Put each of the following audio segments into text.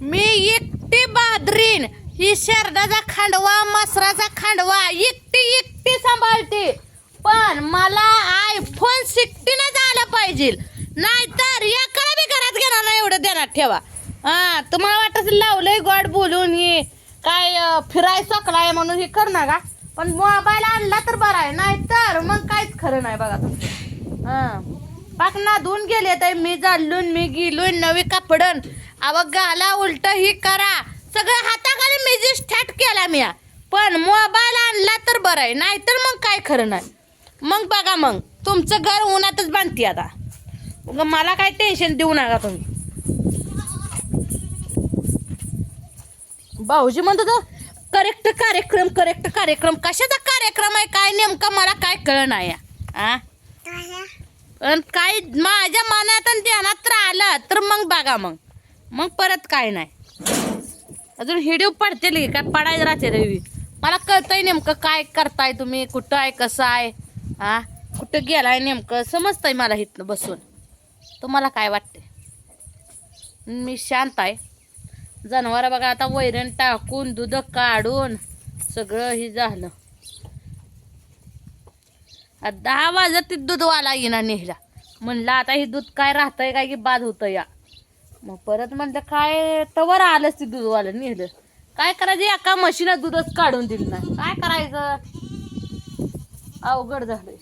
मी एकटी बादरीन. ही शरदाचा खांडवा मसराचा खांडवा एकटी एकटी सांभाळते. पण मला आयफोन सिक्स्टीनच आला पाहिजे. नाहीतर एकाला बी घरात घेणार नाही एवढं देणार ठेवा. हा तुम्हाला वाटत लावलंय गॉड बोलून हे काय फिराय सकलाय म्हणून हे करणार का? पण मोबाईल आणला तर बरा आहे. नाहीतर मग काहीच खरं नाही बघा तुमचं. हा. पाक नादून गेले तर मी जालून मी गेलोय नवी कापडन. अव गाला उलट ही करा. सगळं हाताखाली मी जी स्टार्ट केला मी पण मोबाईल आणला तर बरं आहे. नाहीतर मग काय खरं नाही. मग बघा मग. तुमचं घर उन्हातच बांधते आता. मग मला काय टेन्शन देऊ नका तुम्ही. भाऊजी म्हणतो करेक्ट कार्यक्रम करेक्ट कार्यक्रम. कशाचा कार्यक्रम आहे? काय नेमका मला काय कळ नाही आ? पण काय माझ्या मनात आणि ध्यानात तर आलं तर मग बघा मग. मग परत काय नाही. अजून हिडिओ पडतील की काय पडायचं राहते रवी मला कळतंय नेमकं काय करताय तुम्ही कुठं आहे कसं आहे? हा कुठं गेलाय नेमकं? समजतंय मला इथनं बसून. तुम्हाला काय वाटते मी शांत आहे. जनावर बघा आता वैरण टाकून दूध काढून सगळं हे झालं. दहा वाजत ते दूधवाला येणार नेहला म्हणलं आता हे दूध काय राहतंय काय की बाद होतं या. मग परत म्हणलं काय तवर आलंच ते दूधवालं नेहलं काय करायचं एका मशीनं दूधच काढून दिलं नाही. काय करायचं? अवघड झालंय.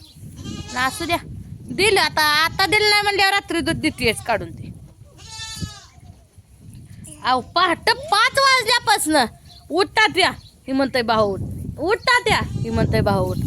ना असू द्या. दिलं आता आता दिलं नाही म्हणल्यावर रात्री दूध देतेच काढून ते. अहो पहाट पाच वाजल्यापासनं उठतात या ही म्हणतंय भाऊ उठ. उठता त्या ही म्हणतंय भाऊ उठ.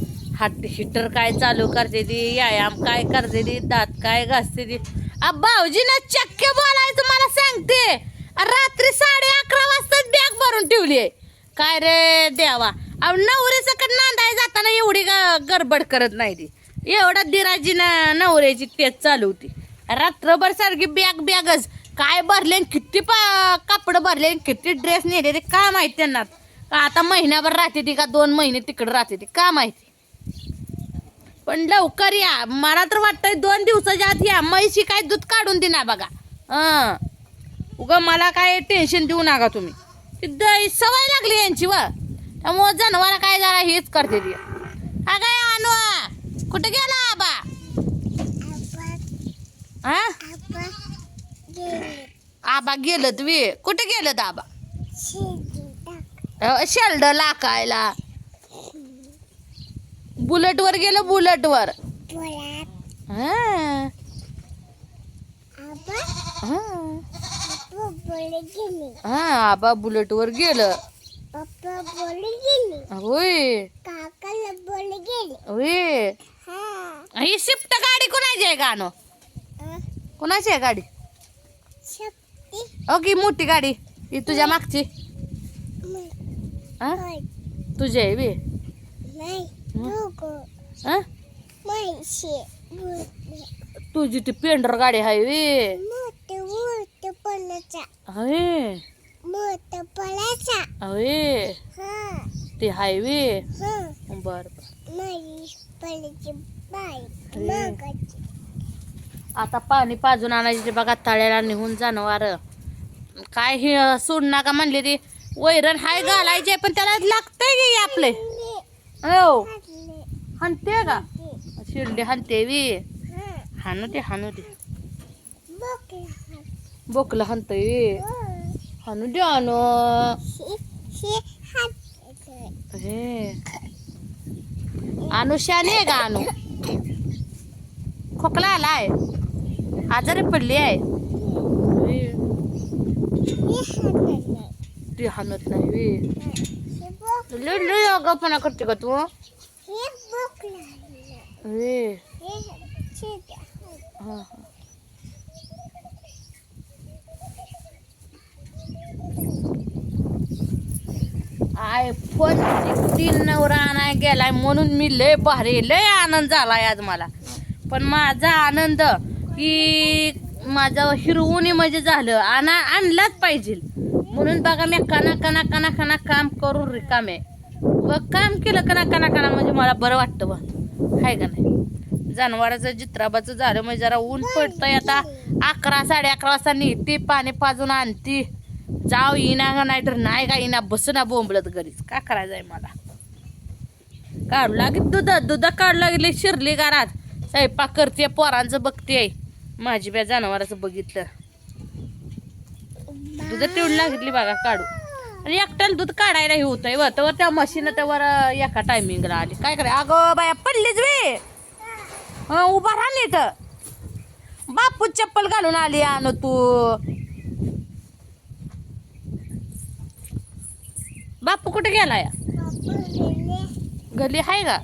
हात हिटर काय चालू करते ती व्यायाम काय करते ती दात काय घासते ती. आ, भाऊजीनं चक्क बोलायचं मला सांगते. रात्री साडे अकरा वाजता बॅग भरून ठेवली आहे. काय रे देवा. अहो नवरे सकट नांदाय जाताना एवढी ग- गडबड करत नाही ती. एवढा दिराजीनं नवऱ्याची तेच चालू होती. रात्रभर सारखी बॅग बॅगच काय भरले किती पा कापड भरले किती ड्रेस नेले ते काय माहिती त्यांना? का आता महिन्याभर राहते ती का दोन महिने तिकडे राहते ती? का माहिती? पण लवकर या. मला तर वाटतंय दोन दिवसाच्या आत या. म्हैशी काय दूध काढून देणार बघा. हं. उगा मला काय टेन्शन देऊ नका तुम्ही. ती द- सवय लागली यांची व. त्यामुळं जनावरा काय जरा हेच करते ती. काय आणू कुठे गेला आबा? हा आबा गेलं तुम्ही कुठे गेलं आबा? शेल्ड लाकायला. बुलेट वर गेलं बुलेट वर हा, आबा बुलेट वर गेलं. होय. होय. ही. शिफ्ट गाडी कोणाची आहे गाणं? कोणाची आहे गाडी? ओके मोठी गाडी. ही तुझ्या मागची. हा? तुझी आहे बी. तुझी ती पेंडर गाडी आहे वे. होय होय ते हायवे बर बर. आता पाणी पाजून आणायचे बघा तळ्याला निघून जनावर. काय हे सोड नका म्हणले ती. वैरण हाय घालायचे पण त्याला लागतंय की आपले? हो हानते का? शिंडे हानते वी. हाणू दे हाणू दे बोकला हानतय वी. हाणू दे आणू. हे. अनुष्याने का अनु खोकला आलाय. आजारी पडली आहे. ती हाणत नाही लय लय अगापणा करते का तू? हे हा, हा. आय फोन सिक्स्टीन नवरा आणाय गेलाय म्हणून मी लय भारी लय आनंद झालाय आज मला. पण माझा आनंद की माझा हिरवून म्हणजे झालं. आणा आणलाच पाहिजे. म्हणून बघा मी काना काना काना काना काम करून रिकामे. व काम केलं कना काना काना म्हणजे मला बरं वाटतं बा हाय का नाही? जनावराचं जित्राबाचं झालं म्हणजे जरा ऊन पडतंय आता. अकरा साडे अकरा वाजता नेते पाणी पाजून आणते. जाऊ येईना का नाही तर नाही का येईना बस ना बोंबलत घरीच. का करायचं आहे मला? काढू लागेल दुध दुध काढू लागले शिरली घरात. स्वयंपाक करते पोरांचं बघते. माझी बी जनावराचं बघितलं. दूध तेवढी लागली बघा काढू. आणि एकट्याला दूध काढायला हे होतंय व तर त्या मशीन त्यावर एका टायमिंगला आली. काय कराय अगं बाया पडलीच वे हं उभा राहा नीट बापू चप्पल घालून आली आण तू. बापू कुठे गेलाय? घरी आहे का?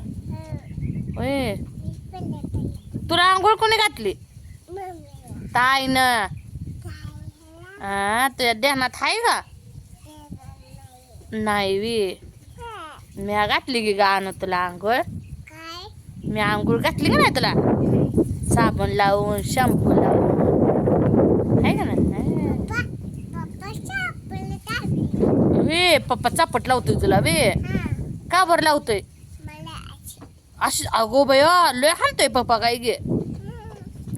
तुला आंघोळ कोणी घातली? ताई ना हा तुझ्या ध्यानात आहे का नाही वी म्या घातली की गाणं तुला आंघोळ मी आंघोळ घातली का नाही तुला साबण लावून शॅम्पू लावून आहे का नाही वे पप्पा चापट लावतोय तुला वे का बरं लावतोय अशी अगो बया लय हाणतोय पप्पा काय गे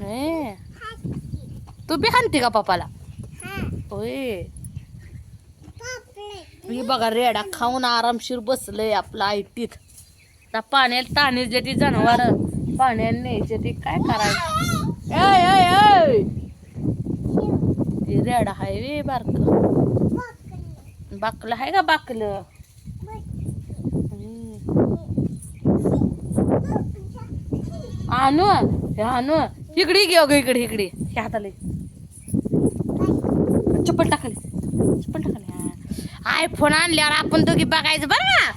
ए, तू बी हाणते का पप्पाला होय मी बघा रेडा खाऊन आरामशीर बसलंय आपलं आयटीत आता पाण्याला ताणीचे ती जनावर. पाण्याला न्यायचे ती काय करायचं. ती रेडा हाय वे बारक. बाकलं आहे का बाकलं. आणू हे आणू. इकडे घे अगं इकडे इकडे. हाताले चप्पल टाकले चप्पल टाकले आय फोन आणल्यावर आपण दोघी बघायचं बरं ना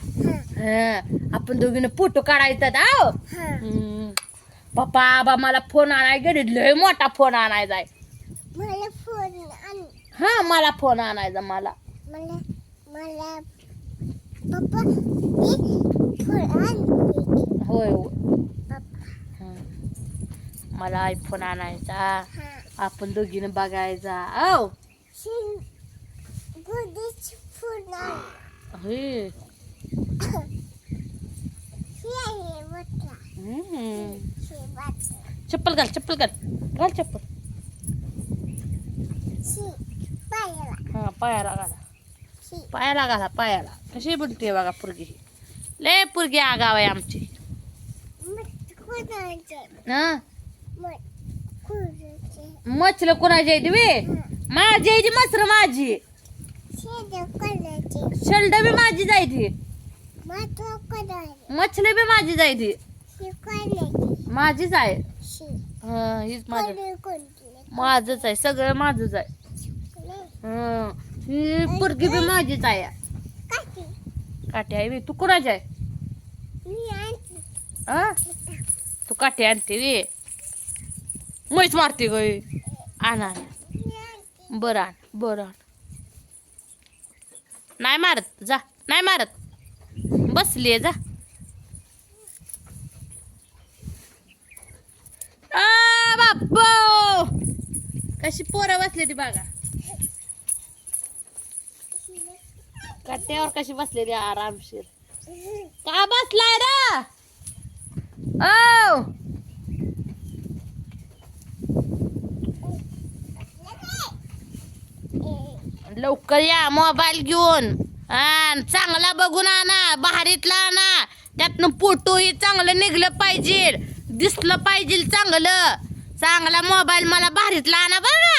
हं, आपण दोघीनं फोटो काढायचा दाव पप्पा आबा मला फोन आणाय गेले. लय मोठा फोन आणायचा आहे. हा मला फोन आणायचा मला. होय हं. मला आयफोन आणायचा. हा. आपण दोघीनं बघायचा औ हे चप्पल घाल चप्पल घाल. घाल चप्पल. ही पायाला हा पायाला घाला. पायाला घाला पायाला. कशी बोलते बघा पुरगी लय पुरगी आगाव आहे आमची. मत कोणाचे आहे वे माझी ती मसर माझी. शल्ड बी माझी जायची मछली बी माझी जायची माझीच आहे. हा हीच माझं. माझंच आहे सगळं माझंच आहे. हं. पुरगी बी माझीच आहे. काठी. आहे. तू कोणाची आहे? हा? तू काठी आणते वे. मैच मारते ग आण. बरं आण बरं आण. नाही मारत जा नाही मारत. बसली जा. बाप्पो! कशी पोरं बसली ती बघा. कट्ट्यावर कशी बसलेली ती आरामशीर. का बसलाय रा? ओ! लवकर या मोबाईल घेऊन. चांगला बघून आणा भारीतला आणा. त्यातनं फोटोही चांगलं निघलं पाहिजे. दिसलं पाहिजे चांगलं. चांगला मोबाईल मला भारीतला आणा बरं.